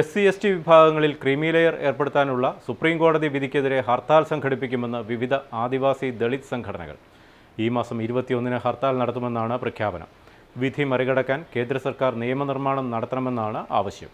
S C S T വിഭാഗങ്ങളിൽ creamy layer ഏർപ്പെടുത്താനുള്ള supreme കോടതി വിധിക്കെതിരെ ഹർത്താൽ സംഘടിപ്പിക്കുമെന്ന് വിവിധ ആദിവാസി ദളിത് സംഘടനകൾ. ഈ മാസം ഇരുപത്തിയൊന്നിന് ഹർത്താൽ നടത്തുമെന്നാണ് പ്രഖ്യാപനം. വിധി മറികടക്കാൻ കേന്ദ്ര സർക്കാർ നിയമനിർമ്മാണം നടത്തണമെന്നാണ് ആവശ്യം.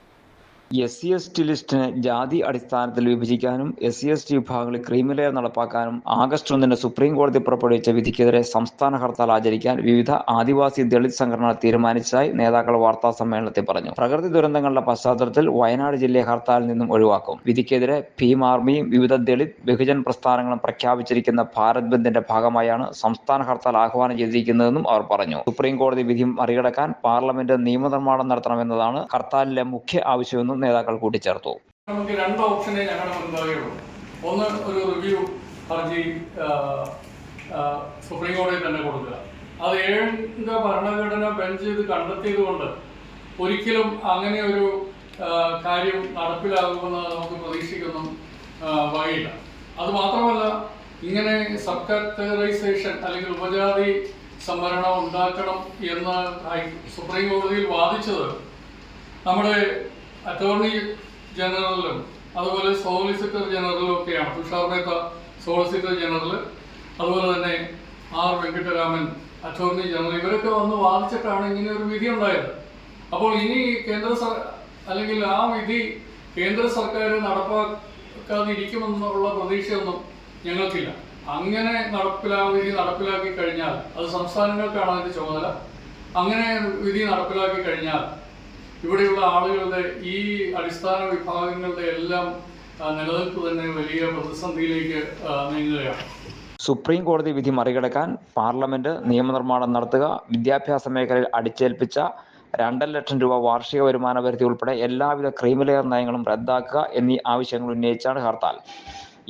എസ് സി എസ് ടി ലിസ്റ്റിനെ ജാതി അടിസ്ഥാനത്തിൽ വിഭജിക്കാനും എസ് സി എസ് ടി വിഭാഗങ്ങളിൽ ക്രീമിലെയർ നടപ്പാക്കാനും ആഗസ്റ്റ് ഒന്നിന് സുപ്രീം കോടതി പുറപ്പെടുവിച്ച വിധിക്കെതിരെ സംസ്ഥാന ഹർത്താൽ ആചരിക്കാൻ വിവിധ ആദിവാസി ദളിത് സംഘടനകൾ തീരുമാനിച്ചതായി നേതാക്കൾ വാർത്താ സമ്മേളനത്തിൽ പറഞ്ഞു. പ്രകൃതി ദുരന്തങ്ങളുടെ പശ്ചാത്തലത്തിൽ വയനാട് ജില്ലയെ ഹർത്താലിൽ നിന്നും ഒഴിവാക്കും. വിധിക്കെതിരെ ഭീം ആർമിയും വിവിധ ദളിത് ബഹുജൻ പ്രസ്ഥാനങ്ങളും പ്രഖ്യാപിച്ചിരിക്കുന്ന ഭാരത് ബന്ദിന്റെ ഭാഗമായാണ് സംസ്ഥാന ഹർത്താൽ ആഹ്വാനം ചെയ്തിരിക്കുന്നതെന്നും അവർ പറഞ്ഞു. സുപ്രീം കോടതി വിധി മറികടക്കാൻ പാർലമെന്റ് നിയമനിർമ്മാണം നടത്തണമെന്നതാണ് ഹർത്താലിലെ മുഖ്യ ആവശ്യമെന്നും നേതാക്കൾ കൂട്ടിച്ചേർത്തു. നമുക്ക് രണ്ട് ഓപ്ഷനേ ഞങ്ങളുടെ മുൻപാകെയുള്ളൂ ഒന്ന് ഒരു റിവ്യൂ ഹർജി സുപ്രീം കോടതിയിൽ തന്നെ കൊടുക്കുക. അത് ഏഴിന്റെ ഭരണഘടന ബെഞ്ച് ഇത് കണ്ടെത്തിയത് കൊണ്ട് ഒരിക്കലും അങ്ങനെ ഒരു കാര്യം നടപ്പിലാകുമെന്ന് നമുക്ക് പ്രതീക്ഷിക്കുന്നു വഴിയില്ല. അത് മാത്രമല്ല ഇങ്ങനെ സബ് കാറ്റഗറൈസേഷൻ അല്ലെങ്കിൽ ഉപജാതി സംവരണം ഉണ്ടാക്കണം എന്ന് സുപ്രീം കോടതിയിൽ വാദിച്ചത് നമ്മുടെ അറ്റോർണി ജനറലും അതുപോലെ സോളിസിറ്റർ ജനറലും ഒക്കെയാണ്. തുഷാർ മേത്ത സോളിസിറ്റർ ജനറൽ അതുപോലെ തന്നെ ആർ വെങ്കിട്ടരാമൻ അറ്റോർണി ജനറൽ ഇവരൊക്കെ വന്ന് വാദിച്ചിട്ടാണ് ഇങ്ങനെ ഒരു വിധി ഉണ്ടായത്. അപ്പോൾ ഇനി കേന്ദ്ര അല്ലെങ്കിൽ ആ വിധി കേന്ദ്ര സർക്കാർ നടപ്പാക്കാതിരിക്കുമെന്നുള്ള പ്രതീക്ഷയൊന്നും ഞങ്ങൾക്കില്ല. അങ്ങനെ നടപ്പിലാ വിധി നടപ്പിലാക്കി കഴിഞ്ഞാൽ അത് സംസ്ഥാനങ്ങൾക്കാണ് അതിന്റെ ചുമതല. അങ്ങനെ വിധി നടപ്പിലാക്കി കഴിഞ്ഞാൽ ഇവിടെയുള്ള ആളുകളുടെ ഈ അടിസ്ഥാന വിഭാഗങ്ങളുടെ എല്ലാം നിലനിൽപ്പ് തന്നെ വലിയ പ്രതിസന്ധിയിലേക്ക് നീങ്ങുകയാണ്. സുപ്രീം കോടതി വിധി മറികടക്കാൻ പാർലമെന്റ് നിയമനിർമ്മാണം നടത്തുക വിദ്യാഭ്യാസ മേഖലയിൽ അടിച്ചേൽപ്പിച്ച രണ്ടര ലക്ഷം രൂപ വാർഷിക വരുമാന പരിധി ഉൾപ്പെടെ എല്ലാവിധ ക്രീമിലെയർ നയങ്ങളും റദ്ദാക്കുക എന്നീ ആവശ്യങ്ങൾ ഉന്നയിച്ചാണ് hartal.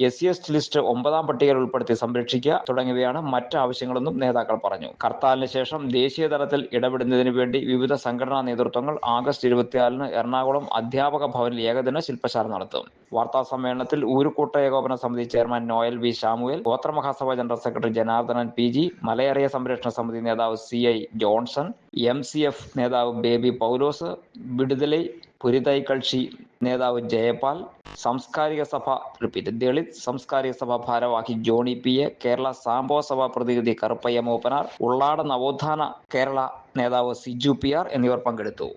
S C S list ഒമ്പതാം പട്ടികയിൽ ഉൾപ്പെടുത്തി സംരക്ഷിക്കുക തുടങ്ങിയവയാണ് മറ്റ് ആവശ്യങ്ങളെന്നും നേതാക്കൾ പറഞ്ഞു. ഹർത്താലിന് ശേഷം ദേശീയ തലത്തിൽ ഇടപെടുന്നതിന് വേണ്ടി വിവിധ സംഘടനാ നേതൃത്വങ്ങൾ ആഗസ്റ്റ് ഇരുപത്തിനാലിന് എറണാകുളം അധ്യാപക ഭവനിൽ ഏകദിന ശില്പശാല നടത്തും. വാർത്താ സമ്മേളനത്തിൽ Oorukootta Ekopana Samithi chairman Noel V Shamuel Gothramahasabha general secretary Janardhanan P G Malayaraya Samrakshana Samithi നേതാവ് C I Johnson M C F നേതാവ് ബേബി പൗലോസ് വിടുതലൈ പുരിതൈ കക്ഷി നേതാവ് ജയപാൽ സാംസ്കാരിക സഭ റിപ്പീറ്റ് ദളിത് സാംസ്കാരിക സഭ ഭാരവാഹി Johnny P A Kerala sambo സഭ പ്രതിനിധി കറുപ്പയ്യ മൂപ്പനാർ ഉള്ളാട നവോത്ഥാന കേരള നേതാവ് സിജു പി ആർ എന്നിവർ പങ്കെടുത്തു.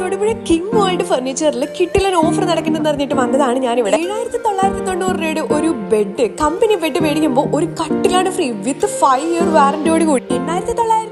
തൊടുപുഴ കിങ് വേൾഡ് ഫർണിച്ചറിൽ കിട്ടിലൻ ഓഫർ നടക്കുന്നെന്ന് അറിഞ്ഞിട്ട് വന്നതാണ് ഞാനിവിടെ. ഏഴായിരത്തി തൊള്ളായിരത്തി തൊണ്ണൂറ് രൂപയുടെ ഒരു ബെഡ് കമ്പനി ബെഡ് മേടിക്കുമ്പോൾ ഒരു കട്ടിലാണ് ഫ്രീ വിത്ത് ഫൈവ് ഇയർ വാറന്റിയോട് കൂടി. എണ്ണായിരത്തി തൊള്ളായിരം